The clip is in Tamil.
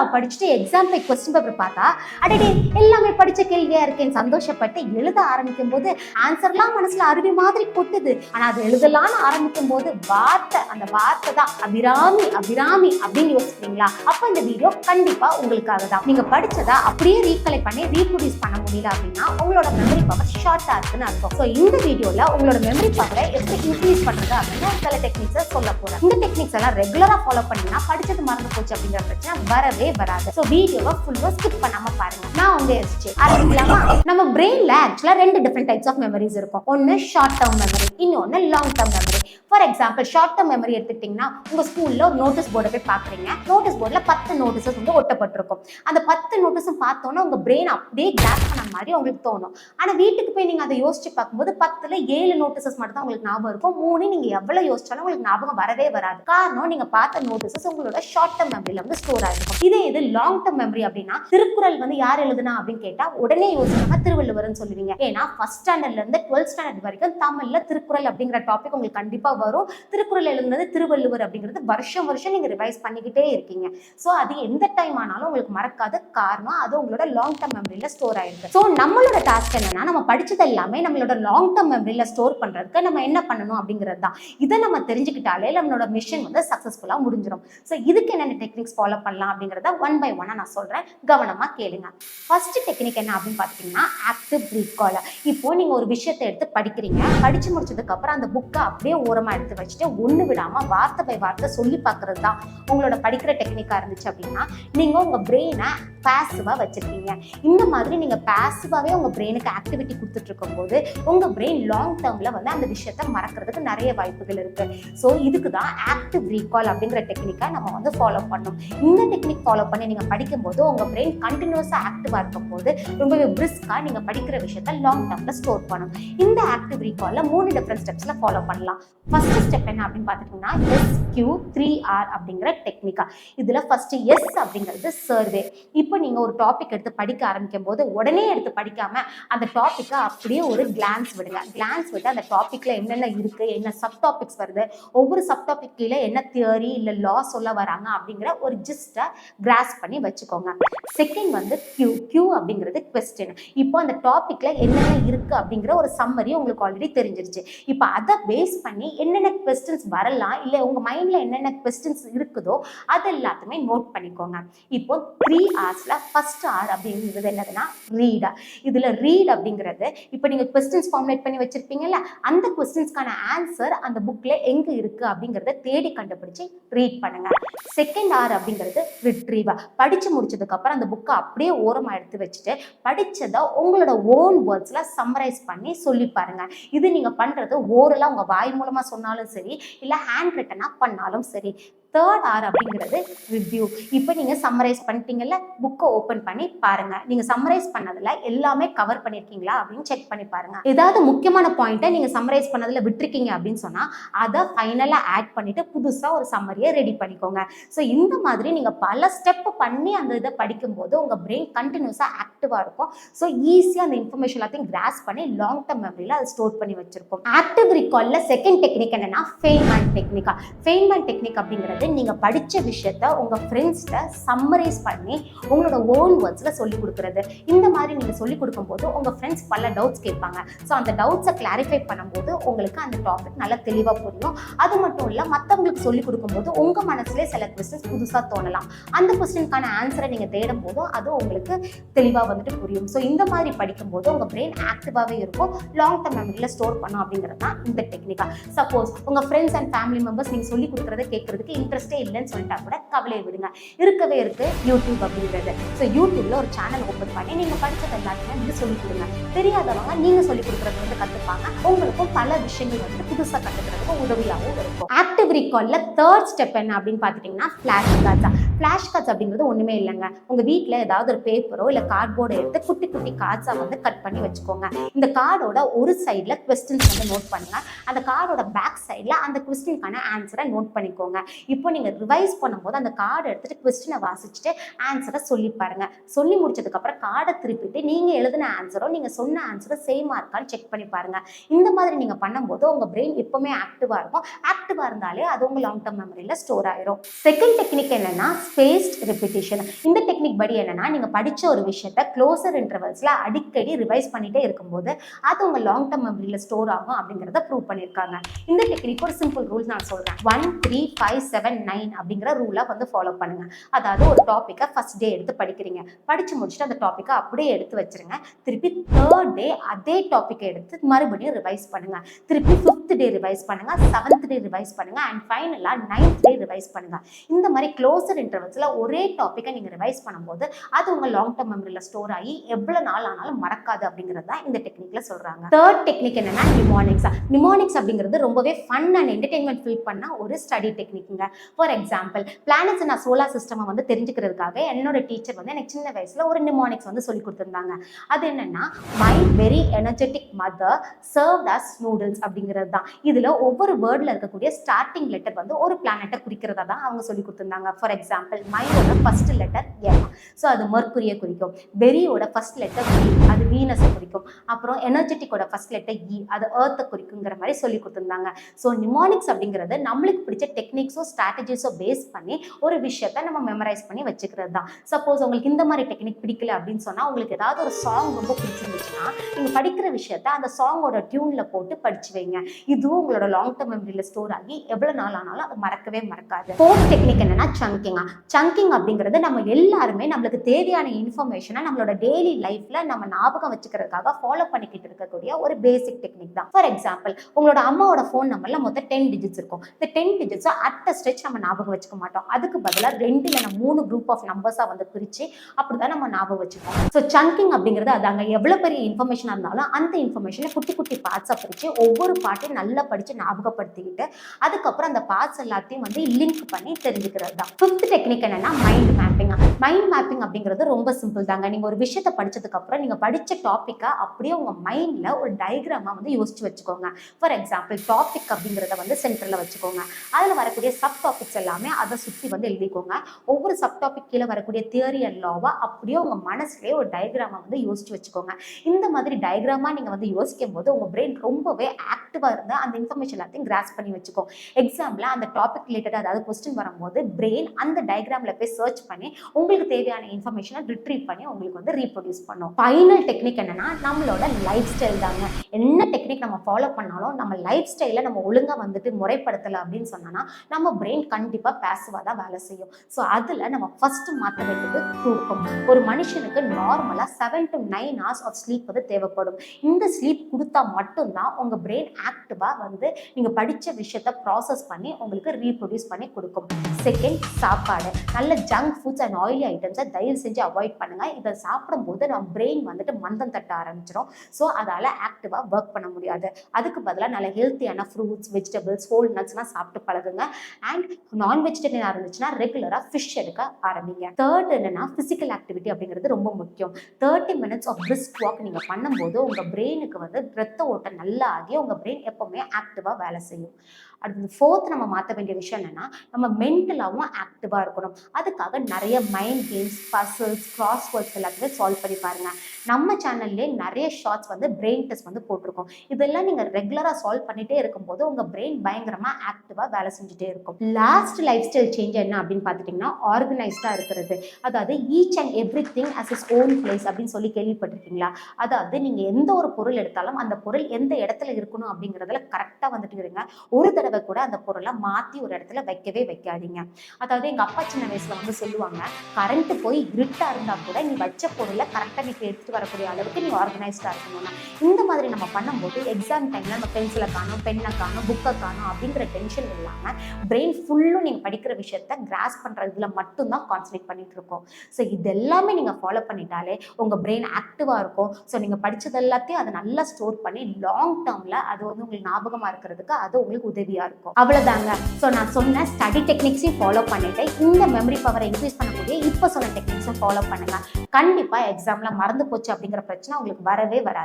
ரெகுலரா படிச்சுட்டு எக்ஸாம் போய் கொஸ்டின் பேப்பர் பார்த்தா அடடே எல்லாமே படிச்ச கேள்வியா இருக்கேன்னு சந்தோஷப்பட்டு எழுத ஆரம்பிக்கும் போது ஆன்சர்லாம் மனசுல அருவி மாதிரி கொட்டுது. ஆனா அது எழுதலாம்னு ஆரம்பிக்கும் போது வார்த்தை அந்த வார்த்தை தான். அபிராமி அபிராமி அப்படின்னு யோசிக்கிறீங்களா? அப்ப இந்த வீடியோ கண்டிப்பா உங்களுக்காக தான். நீங்க படிச்சதா அப்படியே ரீகலெக்ட் பண்ணி ரீப்ரொடியூஸ் பண்ண முடியல அப்படின்னா உங்களோட மெமரி பவர் ஷார்ட்டா இருக்குன்னு அர்த்தம். ஸோ இந்த வீடியோல உங்களோட மெமரி பவரை எப்படி இன்க்ரீஸ் பண்றது அப்படின்னு சில டெக்னிக்ஸை சொல்ல போறேன். இந்த டெக்னிக்ஸ் எல்லாம் ரெகுலரா ஃபாலோ பண்ணீங்கன்னா படிச்சது மறந்து போச்சு அப்படிங்கிற பிரச்சனை வரவே வராது. ஸோ வீடியோவை ஃபுல்லாக ஸ்கிப் பண்ணாம பாருங்க. நான் உங்க எஸ்ஜே. ஆரம்பிக்கலாமா நம்ம பிரெயின்ல ஆக்சுவலா ரெண்டு டிஃப்ரெண்ட் டைப்ஸ் ஆஃப் மெமரிஸ் இருக்கும். ஒன்னு ஷார்ட் டேர்ம் மெமரி இன்னொன்று long term memory for example short term memory எடுத்துக்கிட்டிங்கன்னா உங்க ஸ்கூலில் ஒரு நோட்டீஸ் போர்டை போய் பார்க்குறீங்க. நோட்டீஸ் போர்டில் பத்து நோட்டீஸஸ் வந்து ஒட்டப்பட்டிருக்கும். அந்த பத்து நோட்டீஸும் பார்த்தோன்னா உங்க பிரெயின் அப்படியே கிளாஸ் பண்ண மாதிரி உங்களுக்கு தோணும். ஆனா வீட்டுக்கு போய் நீங்க அதை யோசிச்சு பார்க்கும்போது பத்துல ஏழு நோட்டீஸஸ் மட்டும் தான் உங்களுக்கு ஞாபகம் இருக்கும். மூணு நீங்க எவ்வளவு யோசிச்சாலும் உங்களுக்கு ஞாபகம் வரவே வராது. காரணம் நீங்கள் பார்த்த நோட்டீஸஸ் உங்களோட ஷார்ட் டேர்ம் மெமரியில் வந்து ஸ்டோர் ஆயிருக்கும். இதே இது லாங் டேர்ம் மெமரி அப்படின்னா திருக்குறள் வந்து யார் எழுதுனா அப்படின்னு கேட்டா உடனே யோசிக்காம திருவள்ளுவர்னு சொல்லுவீங்க. ஏன்னா ஃபர்ஸ்ட் ஸ்டாண்டர்ட்ல இருந்து டுவெல்த் ஸ்டாண்டர்ட் வரைக்கும் தமிழ்ல திருக்குறள் அப்படிங்கிற டாபிக் உங்களுக்கு கண்டிப்பா வரும். திருக்குறள் எழுதுனது திருவள்ளுவர் அப்படிங்கிறது வருஷம் வருஷம் நீங்க ரிவைஸ் பண்ணிக்கிட்டே இருக்கீங்க. ஸோ அது எந்த டைம் ஆனாலும் உங்களுக்கு மறக்காத காரணம் அது உங்களோட லாங் டேர்ம் மெமரியில ஸ்டோர் ஆயிருக்கு. ஸோ நம்மளோட டாஸ்க் என்னன்னா நம்ம படிச்சது எல்லாமே நம்மளோட லாங் டேர்ம் மெமரியில ஸ்டோர் பண்றதுக்கு நம்ம என்ன பண்ணணும் அப்படிங்கிறது தான். இதை நம்ம தெரிஞ்சுக்கிட்டாலே நம்மளோட மிஷன் வந்து சக்சஸ்ஃபுல்லா முடிஞ்சிடும் ஸோ இதுக்கு என்னென்ன டெக்னிக்ஸ் ஃபாலோ பண்ணலாம் அப்படிங்கிறது ஒன் பை ஒன்னா நான் சொல்றேன். கவனமா கேளுங்க. ஃபர்ஸ்ட் டெக்னிக் என்ன அப்படின்னு பார்த்தீங்கன்னா ஆக்டிவ் ரீகால் இப்போ நீங்க ஒரு விஷயத்தை எடுத்து படிக்கிறீங்க. படிச்சு முடிச்சதுக்கு அப்புறம் அந்த புக்கை அப்படியே ஓரமா எடுத்து வச்சுட்டு ஒண்ணு விடாம வார்த்தை பை வார்த்தை சொல்லி பார்க்கறது தான் உங்களோட படிக்கிற டெக்னிக்கா இருந்துச்சு அப்படின்னா நீங்க உங்க பிரெயினை பேசிவாக வச்சுருக்கீங்க. இந்த மாதிரி நீங்கள் பேசிவாகவே உங்கள் பிரெயினுக்கு ஆக்டிவிட்டி கொடுத்துட்டு இருக்கும்போது உங்கள் பிரெயின் லாங் டேர்மில் வந்து அந்த விஷயத்த மறக்கிறதுக்கு நிறைய வாய்ப்புகள் இருக்குது ஸோ இதுக்கு தான் ஆக்டிவ் ரீகால் அப்படிங்கிற டெக்னிக்கை நம்ம வந்து ஃபாலோ பண்ணணும். இந்த டெக்னிக் ஃபாலோ பண்ணி நீங்கள் படிக்கும்போது உங்கள் பிரெயின் கண்டினியூஸாக ஆக்டிவாக இருக்கும் போது ரொம்பவே பிரிஸ்காக நீங்கள் படிக்கிற விஷயத்த லாங் டேர்மில் ஸ்டோர் பண்ணும் இந்த ஆக்டிவ் ரீகாலில் மூணு டிஃப்ரெண்ட் ஸ்டெப்ஸில் ஃபாலோ பண்ணலாம். ஃபர்ஸ்ட் ஸ்டெப் என்ன அப்படின்னு பார்த்துட்டிங்கன்னா எஸ் கியூ த்ரீ ஆர் அப்படிங்கிற டெக்னிக்கா இதில் ஃபர்ஸ்ட் எஸ் அப்படிங்கிறது சர்வே இப்போ இப்போ நீங்கள் ஒரு டாபிக் எடுத்து படிக்க ஆரம்பிக்கும் போது உடனே எடுத்து படிக்காம அந்த டாப்பிக்கை அப்படியே ஒரு கிளான்ஸ் விடுங்க. கிளான்ஸ் விட்டு அந்த டாப்பிக்கில் என்னென்ன இருக்குது என்ன சப் டாபிக்ஸ் வருது ஒவ்வொரு சப் டாபிக் கீழே என்ன தியரி இல்லை லா சொல்ல வராங்க அப்படிங்கிற ஒரு ஜிஸ்ட்டை கிராஸ் பண்ணி வச்சுக்கோங்க. செகண்ட் வந்து கியூ கியூ அப்படிங்கிறது கொஸ்டின் இப்போ அந்த டாப்பிக்கில் என்னென்ன இருக்கு அப்படிங்கிற ஒரு சம்மரி உங்களுக்கு ஆல்ரெடி தெரிஞ்சிருச்சு. இப்போ அதை பேஸ் பண்ணி என்னென்ன கொஸ்டின்ஸ் வரலாம் இல்லை உங்கள் மைண்டில் என்னென்ன கொஸ்டின்ஸ் இருக்குதோ அது எல்லாத்தையுமே நோட் பண்ணிக்கோங்க. இப்போ த்ரீ ஹவர்ஸ்ல ஃபர்ஸ்ட் ஆர் அப்படிங்கிறது என்னதுன்னா ரீடா இதில் ரீட் அப்படிங்கிறது இப்போ நீங்கள் கொஸ்டின்ஸ் ஃபார்முலேட் பண்ணி வச்சுருப்பீங்கல்ல அந்த கொஸ்டின்ஸ்க்கான ஆன்சர் அந்த புக்கில் எங்கே இருக்குது அப்படிங்கிறத தேடி கண்டுபிடிச்சி ரீட் பண்ணுங்கள் செகண்ட் ஆர் அப்படிங்கிறது ரிட்ரீவா படித்து முடிச்சதுக்கப்புறம் அந்த புக்கை அப்படியே ஓரமாக எடுத்து வச்சுட்டு படித்ததை உங்களோட ஓன் வேர்ட்ஸில் சம்மரைஸ் பண்ணி சொல்லி பாருங்கள் இது நீங்கள் பண்ணுறது ஓரலாக உங்கள் வாய் மூலமாக சொன்னாலும் சரி இல்லை ஹேண்ட் ரிட்டனாக பண்ணாலும் சரி. தேர்ட் ஆர் அப்படிங்கிறது ரிவ்யூ இப்போ நீங்கள் சம்மரைஸ் பண்ணிட்டீங்கல்ல புக்கை ஓப்பன் பண்ணி பாருங்க. நீங்கள் சம்மரைஸ் பண்ணதில் எல்லாமே கவர் பண்ணியிருக்கீங்களா அப்படின்னு செக் பண்ணி பாருங்க. ஏதாவது முக்கியமான பாயிண்ட்டை நீங்கள் சம்மரைஸ் பண்ணதில் விட்டுருக்கீங்க அப்படின்னு சொன்னால் அதை ஃபைனலாக ஆட் பண்ணிட்டு புதுசாக ஒரு சம்மரியை ரெடி பண்ணிக்கோங்க. ஸோ இந்த மாதிரி நீங்கள் பல ஸ்டெப் பண்ணி அந்த இதை படிக்கும்போது உங்கள் பிரெயின் கண்டினியூஸாக ஆக்டிவாக இருக்கும். ஸோ ஈஸியாக அந்த இன்ஃபர்மேஷன் எல்லாத்தையும் கிராஸ் பண்ணி லாங் டேர்ம் மெமரியில் அதை ஸ்டோர் பண்ணி வச்சிருக்கோம் ஆக்டிவ் ரிகாலில் செகண்ட் டெக்னிக் என்னன்னா ஃபெய்ன்மேன் டெக்னிக்கா ஃபெய்ன்மேன் டெக்னிக் அப்படிங்கிறது அப்படின்னு நீங்கள் படித்த விஷயத்த உங்கள் ஃப்ரெண்ட்ஸ்கிட்ட சம்மரைஸ் பண்ணி உங்களோட ஓன் வேர்ட்ஸில் சொல்லி கொடுக்குறது. இந்த மாதிரி நீங்கள் சொல்லி கொடுக்கும்போது உங்கள் ஃப்ரெண்ட்ஸ் பல டவுட்ஸ் கேட்பாங்க. ஸோ அந்த டவுட்ஸை கிளாரிஃபை பண்ணும்போது உங்களுக்கு அந்த டாபிக் நல்லா தெளிவாக புரியும். அது மட்டும் இல்லை மற்றவங்களுக்கு சொல்லி கொடுக்கும்போது உங்கள் மனசுலேயே சில கொஸ்டின்ஸ் புதுசாக தோணலாம். அந்த கொஸ்டினுக்கான ஆன்சரை நீங்கள் தேடும் போதும் அது உங்களுக்கு தெளிவாக வந்துட்டு புரியும். ஸோ இந்த மாதிரி படிக்கும்போது உங்கள் பிரெயின் ஆக்டிவாகவே இருக்கும். லாங் டர்ம் மெமரியில் ஸ்டோர் பண்ணும் அப்படிங்கிறது தான் இந்த டெக்னிக்காக சப்போஸ் உங்கள் ஃப்ரெண்ட்ஸ் அண்ட் ஃபேமிலி மெம்பர்ஸ் நீங்கள் சொல்லி கொடுக்குறத கேட்குறதுக்கு இன்ட்ரெஸ்டே இல்லைன்னு சொல்லிட்டா கூட கவலையை விடுங்க. இருக்கவே இருக்கு யூடியூப் அப்படிங்கிறது ஸோ யூடியூப்ல ஒரு சேனல் ஓப்பன் பண்ணி நீங்க படிச்சது எல்லாத்தையுமே வந்து சொல்லி கொடுங்க. தெரியாதவங்க நீங்க சொல்லி கொடுக்குறது வந்து கத்துப்பாங்க. உங்களுக்கும் பல விஷயங்கள் வந்து புதுசாக கத்துக்கிறதுக்கு உதவியாகவும் இருக்கும். ஆக்டிவ் ரீகால்ல தேர்ட் ஸ்டெப் என்ன அப்படின்னு பார்த்துட்டீங்கன்னா ஃபிளாஷ் கார்ட்ஸ் ஃப்ளாஷ் கார்ட்ஸ் அப்படிங்கிறது ஒன்றுமே இல்லைங்க. உங்கள் வீட்டில் ஏதாவது ஒரு பேப்பரோ இல்லை கார்ட்போர்டோ எடுத்து குட்டி குட்டி கார்ட்ஸாக வந்து கட் பண்ணி வச்சுக்கோங்க. இந்த கார்டோட ஒரு சைடில் கொஸ்டின்ஸ் வந்து நோட் பண்ணுங்க. அந்த கார்டோட பேக் சைடில் அந்த கொஸ்டினுக்கான ஆன்சரை நோட் பண்ணிக்கோங்க. இப்போ நீங்கள் ரிவைஸ் பண்ணும்போது அந்த கார்டை எடுத்துட்டு கொஸ்டினை வாசிச்சுட்டு ஆன்சரை சொல்லி பாருங்கள் சொல்லி முடிச்சதுக்கப்புறம் கார்டை திருப்பிட்டு நீங்கள் எழுதின ஆன்சரோ நீங்கள் சொன்ன ஆன்சரோ சேமாக இருக்கான்னு செக் பண்ணி பாருங்கள் இந்த மாதிரி நீங்கள் பண்ணும்போது உங்கள் பிரெயின் எப்போவுமே ஆக்டிவாக இருக்கும். ஆக்டிவாக இருந்தாலே அது உங்கள் லாங் டேர்ம் மெமரியில் ஸ்டோர் ஆயிரும். செகண்ட் டெக்னிக் என்னென்னா ஃபேஸ்ட் ரிப்பிட்டேஷன் இந்த டெக்னிக் படி என்னன்னா நீங்க படிச்ச ஒரு விஷயத்த க்ளோசர் இன்டர்வல்ஸ்ல அடிக்கடி ரிவைஸ் பண்ணிட்டே இருக்கும்போது அது உங்க லாங் டர்ம் மெமரியில ஸ்டோர் ஆகும் அப்படிங்கறத ப்ரூவ் பண்ணியிருக்காங்க. இந்த டெக்னிக் ஒரு சிம்பிள் ரூல் நான் சொல்றேன். One three five seven nine அப்படிங்கிற ரூலை வந்து ஃபாலோ பண்ணுங்க. அதாவது ஒரு டாப்பிக்கை ஃபர்ஸ்ட் டே எடுத்து படிக்கிறீங்க. படிச்சு முடிச்சுட்டு அந்த டாப்பிக்கை அப்படியே எடுத்து வச்சிருங்க. திருப்பி தேர்ட் டே அதே டாப்பிக்கை எடுத்து மறுபடியும் ரிவைஸ் பண்ணுங்க. திருப்பி டே ரிவைஸ் பண்ணுங்க. செவன்த் டே ரிவைஸ் பண்ணுங்க. அண்ட் ஃபைனலாக நைன்த் டே ரிவைஸ் பண்ணுங்க. இந்த மாதிரி க்ளோசர் இன்டர்வல்ஸில் ஒரே டாப்பிக்கை நீங்கள் ரிவைஸ் பண்ணும்போது அது உங்க லாங் டேர்ம் மெமரியில் ஸ்டோர் ஆகி எவ்வளோ நாள் ஆனாலும் மறக்காது அப்படிங்கிறது தான் இந்த டெக்னிக்கில் சொல்கிறாங்க தேர்ட் டெக்னிக் என்னென்னா நிமானிக்ஸ் நிமானிக்ஸ் அப்படிங்கிறது ரொம்பவே ஃபன் அண்ட் என்டர்டெயின்மெண்ட் ஃபீல் பண்ண ஒரு ஸ்டடி டெக்னிக்ங்க ஃபார் எக்ஸாம்பிள் பிளானட்ஸ் நான் சோலார் சிஸ்டம் வந்து தெரிஞ்சுக்கிறதுக்காக என்னோட டீச்சர் வந்து எனக்கு சின்ன வயசில் ஒரு நிமானிக்ஸ் வந்து சொல்லி கொடுத்துருந்தாங்க. அது என்னென்னா my very energetic mother serve us noodles அப்படிங்கிறது தான். இதுல ஒவ்வொரு வேர்ட்ல இருக்கக்கூடிய ஸ்டார்டிங் லெட்டர் வந்து ஒரு பிளானட்டை குறிக்கிறதா தான் அவங்க சொல்லி கொடுத்துருந்தாங்க. ஃபார் எக்ஸாம்பிள் மைனோட ஃபர்ஸ்ட் லெட்டர் எம் ஸோ அது மர்க்குரியை குறிக்கும். பெரியோட ஃபர்ஸ்ட் லெட்டர் வி அது வீனஸை குறிக்கும். அப்புறம் எனர்ஜெட்டிக்கோட ஃபர்ஸ்ட் லெட்டர் இ அது ஏர்த்தை குறிக்குங்கிற மாதிரி சொல்லி கொடுத்துருந்தாங்க. ஸோ நிமானிக்ஸ் அப்படிங்கிறது நம்மளுக்கு பிடிச்ச டெக்னிக்ஸோ ஸ்ட்ராட்டஜிஸோ பேஸ் பண்ணி ஒரு விஷயத்த நம்ம மெமரைஸ் பண்ணி வச்சுக்கிறது தான். சப்போஸ் உங்களுக்கு இந்த மாதிரி டெக்னிக் பிடிக்கல அப்படின்னு சொன்னால் உங்களுக்கு ஏதாவது ஒரு சாங் ரொம்ப பிடிச்சிருந்துச்சுன்னா நீங்கள் படிக்கிற விஷயத்த அந்த சாங்கோட டியூனில் போட்டு படிச்சு வைங்க. இதுவும் உங்களோட லாங் டேர்ம் மெமரியில் ஸ்டோர் ஆகி எவ்வளோ நாள் ஆனாலும் அது மறக்கவே மறக்காது. ஃபோர்த் டெக்னிக் என்னன்னா சங்கிங்கா சங்கிங் அப்படிங்கிறது நம்ம எல்லாருமே நம்மளுக்கு தேவையான இன்ஃபர்மேஷனை நம்மளோட டெய்லி லைஃப்ல நம்ம ஞாபகம் வச்சுக்கிறதுக்காக ஃபாலோ பண்ணிக்கிட்டு இருக்கக்கூடிய ஒரு பேசிக் டெக்னிக் தான். ஃபார் எக்ஸாம்பிள் உங்களோட அம்மாவோட ஃபோன் நம்பர்ல மொத்தம் டென் டிஜிட்ஸ் இருக்கும். இந்த டென் டிஜிட்ஸை அட் அ ஸ்ட்ரெச் நம்ம ஞாபகம் வச்சுக்க மாட்டோம். அதுக்கு பதிலாக ரெண்டு இல்லைனா மூணு குரூப் ஆஃப் நம்பர்ஸாக வந்து பிரிச்சு அப்படிதான் நம்ம ஞாபகம் வச்சுப்போம். ஸோ சங்கிங் அப்படிங்கிறது அதாங்க எவ்வளோ பெரிய இன்ஃபர்மேஷனாக இருந்தாலும் அந்த இன்ஃபர்மேஷனை குட்டி குட்டி பார்ட்ஸாக பிரிச்சு ஒவ்வொரு பாட்டையும் நல்லா படிச்சு ஞாபகப்படுத்திக்கிட்டு அதுக்கப்புறம் அந்த பார்ட்ஸ் எல்லாத்தையும் வந்து லிங்க் பண்ணி தெரிஞ்சுக்கிறது தான் ஃபிஃப்த் டெக்னிக் என்னன்னா மைண்ட் மேப்பிங் மைண்ட் மேப்பிங் அப்படிங்கிறது ரொம்ப சிம்பிள் தாங்க. நீங்க ஒரு விஷயத்தை படிச்சதுக்கு அப்புறம் நீங்க படிச்ச டாப்பிக்கை அப்படியே உங்க மைண்ட்ல ஒரு டயக்ராமா வந்து யோசிச்சு வச்சுக்கோங்க. ஃபார் எக்ஸாம்பிள் டாபிக் அப்படிங்கிறத வந்து சென்டர்ல வச்சுக்கோங்க. அதுல வரக்கூடிய சப் டாபிக்ஸ் எல்லாமே அதை சுத்தி வந்து எழுதிக்கோங்க. ஒவ்வொரு சப் டாபிக் கீழே வரக்கூடிய தியரி அண்ட் லாவை அப்படியே உங்க மனசுலேயே ஒரு டயக்ராமா வந்து யோசிச்சு வச்சுக்கோங்க. இந்த மாதிரி டயக்ராமா நீங்க வந்து யோசிக்கும் போது உங்க பிரெயின் ரொம்பவே ஆக்டிவா இருந்து அந்த இன்ஃபர்மேஷன் எல்லாத்தையும் கிராஸ் பண்ணி வச்சுக்கோ எக்ஸாம்பிள் அந்த டாபிக் ரிலேட்டட் அதாவது கொஸ்டின் வரும்போது பிரெயின் அந்த டயக்ராம்ல போய் சர்ச் பண்ணி உங்களுக்கு தேவையான இன்ஃபர்மேஷனை ரிட்ரீவ் பண்ணி உங்களுக்கு வந்து ரீப்ரொடியூஸ் பண்ணும். ஃபைனல் டெக்னிக் என்னன்னா நம்மளோட லைஃப் ஸ்டைல் தாங்க. என்ன டெக்னிக் நம்ம ஃபாலோ பண்ணாலும் நம்ம லைஃப் ஸ்டைலை நம்ம ஒழுங்காக வந்துட்டு முறைப்படுத்தலை அப்படின்னு சொன்னோம்னா நம்ம பிரெயின் கண்டிப்பாக பேசுவாக தான் வேலை செய்யும். ஸோ அதில் நம்ம ஃபர்ஸ்ட் மாற்ற வேண்டியது தூக்கம். ஒரு மனுஷனுக்கு நார்மலாக seven to nine hours of sleep வந்து தேவைப்படும். இந்த ஸ்லீப் கொடுத்தா மட்டும்தான் உங்கள் பிரெயின் ஆக்டிவாக வந்து நீங்கள் படித்த விஷயத்த ப்ராசஸ் பண்ணி உங்களுக்கு ரீப்ரொடியூஸ் பண்ணி கொடுக்கும். செகண்ட் சாப்பாடு. நல்ல ஜங்க் ஃபுட்ஸ் அண்ட் ஆயிலி ஐட்டம்ஸை தயவு செஞ்சு அவாய்ட் பண்ணுங்க. இதை சாப்பிடும்போது நம்ம பிரெயின் வந்துட்டு மந்தம் தட்ட ஆரம்பிச்சிடும் ஸோ அதால ஆக்டிவாக ஒர்க் பண்ண முடியாது. அதுக்கு பதிலாக நல்ல ஹெல்த்தியான ஃப்ரூட்ஸ் வெஜிடபிள்ஸ் ஹோல் நட்ஸ்லாம் சாப்பிட்டு பழகுங்க. அண்ட் நான் வெஜிடேரியனாக இருந்துச்சுன்னா ரெகுலராக ஃபிஷ் எடுக்க ஆரம்பிங்க. தேர்ட் என்னன்னா ஃபிசிக்கல் ஆக்டிவிட்டி அப்படிங்கிறது ரொம்ப முக்கியம். Thirty minutes of brisk walk நீங்கள் பண்ணும்போது உங்கள் பிரெயினுக்கு வந்து ரத்த ஓட்டம் நல்லா ஆகி உங்கள் பிரெயின் எப்போவுமே ஆக்டிவாக வேலை செய்யும். அடுத்தது ஃபோர்த் நம்ம மாற்ற வேண்டிய விஷயம் என்னன்னா நம்ம மென்டலாகவும் ஆக்டிவாக இருக்கணும். அதுக்காக நிறைய mind games puzzles crosswords எல்லாத்தையுமே சால்வ் பண்ணி பாருங்க. நம்ம சேனல்லே நிறைய ஷார்ட்ஸ் வந்து பிரெயின் டெஸ்ட் வந்து போட்டிருக்கோம். இதெல்லாம் நீங்கள் ரெகுலராக சால்வ் பண்ணிட்டே இருக்கும்போது உங்கள் பிரெயின் பயங்கரமாக ஆக்டிவாக வேலை செஞ்சுட்டே இருக்கும். லாஸ்ட் லைஃப் ஸ்டைல் சேஞ்ச் என்ன அப்படின்னு பார்த்துட்டிங்கன்னா ஆர்கனைஸ்டாக இருக்கிறது. அதாவது each and everything as is own place அப்படின்னு சொல்லி கேள்விப்பட்டிருக்கீங்களா? அதாவது நீங்கள் எந்த ஒரு பொருள் எடுத்தாலும் அந்த பொருள் எந்த இடத்துல இருக்கணும் அப்படிங்கிறதுல கரெக்டாக வந்துட்டு இருங்க. ஒரு தடவை கூட அந்த பொருளை மாற்றி ஒரு இடத்துல வைக்கவே வைக்காதீங்க. அதாவது எங்கள் அப்பா சின்ன வயசில் வந்து சொல்லுவாங்க கரண்ட் போய் இருட்டாக இருந்தால் கூட நீ வச்ச பொருளை கரெக்டாக நீ எடுத்துகிட்டு வரக்கூடிய அளவுக்கு நீ ஆர்கனைஸ்டாக இருக்கணும்னா. இந்த மாதிரி நம்ம பண்ணும்போது எக்ஸாம் டைமில் நம்ம பென்சிலை காணும் பெண்ணை காணும் புக்கை காணும் அப்படிங்கிற டென்ஷன் இல்லாமல் பிரெயின் ஃபுல்லும் நீங்கள் படிக்கிற விஷயத்த கிராஸ் பண்ணுறதுல மட்டும்தான் கான்சன்ட்ரேட் பண்ணிட்டு இருக்கோம். ஸோ இது எல்லாமே நீங்கள் ஃபாலோ பண்ணிட்டாலே உங்கள் பிரெயின் ஆக்டிவாக இருக்கும். ஸோ நீங்கள் படிச்சது எல்லாத்தையும் அதை நல்லா ஸ்டோர் பண்ணி லாங் டேர்மில் அது வந்து உங்களுக்கு ஞாபகமாக இருக்கிறதுக்கு அது உங்களுக்கு உதவியாக இருக்கும். அவ்வளோதாங்க ஸோ நான் சொன்ன ஸ்டடி டெக்னிக்ஸையும் ஃபாலோ பண்ணிட்டேன் இந்த மெமரி பவரை இன்க்ரீஸ் பண்ணக்கூடிய இப்போ சொன்ன டெக்னிக்ஸும் ஃபாலோ பண்ணுங்கள் கண்டிப்பாக எக்ஸாமில் மறந்து போச்சு அப்படிங்கிற பிரச்சனை உங்களுக்கு வரவே வராது.